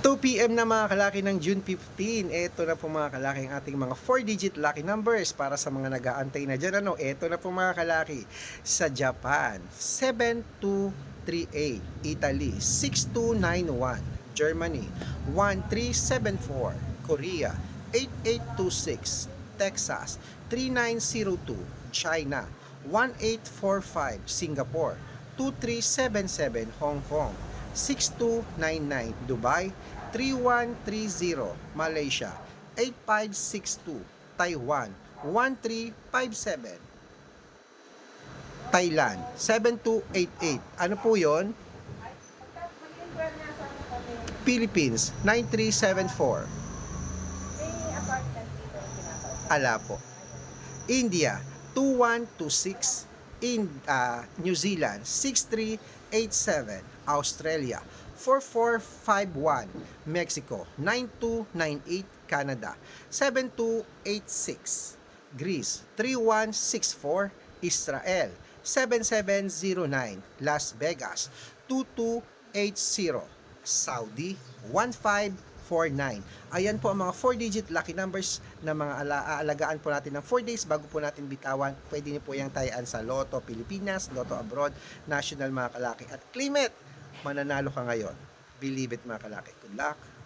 2pm na mga kalaki ng June 15. Ito na po mga kalaki ang ating mga 4-digit lucky numbers para sa mga nag-aantay na dyan. Ano? Ito na po mga kalaki sa Japan. 7238. Italy. 6291. Germany. 1374. Korea. 8826. Texas. 3902. China. 1845. Singapore. 2377. Hong Kong. 6299 Dubai 3130 Malaysia 8562 Taiwan 1357 Thailand 7288 Ano po 'yon? Philippines 9374 Ala po. India 2126 in ah, New Zealand 6387 Australia 4451 Mexico 9298 Canada 7286 Greece 3164 Israel 7709 Las Vegas 2280 Saudi 1549 Ayan po ang mga 4-digit lucky numbers na mga ala- aalagaan po natin ng 4 days bago po natin bitawan. Pwede niyo po yung tayaan sa Lotto Pilipinas, Lotto Abroad, National mga kalaki at claim it. Mananalo ka ngayon. Believe it mga kalaki. Good luck.